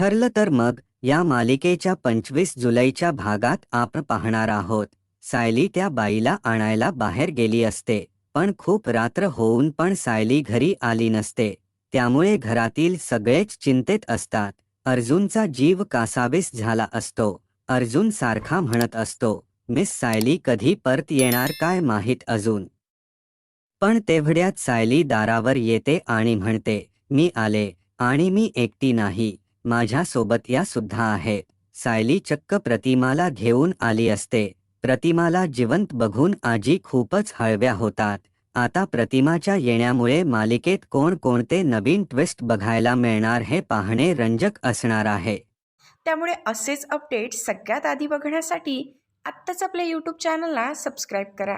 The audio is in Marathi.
ठरलं तर मग या मालिकेच्या पंचवीस जुलैच्या भागात आपण पाहणार आहोत. सायली त्या बाईला आणायला बाहेर गेली असते पण खूप रात्र होऊन पण सायली घरी आली नसते. त्यामुळे घरातील सगळेच चिंतेत असतात. अर्जुनचा जीव कासावीस झाला असतो. अर्जुन सारखा म्हणत असतो मिस सायली कधी परत येणार काय माहीत अजून पण तेवढ्यात सायली दारावर येते आणि म्हणते मी आले आणि मी एकटी नाही. माझ्यासोबत या सुद्धा आहेत सायली चक्क प्रतिमाला घेऊन आली असते. प्रतिमाला जिवंत बघून आजी खूपच हळव्या होतात. आता प्रतिमाच्या येण्यामुळे मालिकेत कोणकोणते नवीन ट्विस्ट बघायला मिळणार हे पाहणे रंजक असणार आहे. त्यामुळे असेच अपडेट सगळ्यात आधी बघण्यासाठी आत्ताच आपल्या यूट्यूब चॅनलला सबस्क्राईब करा.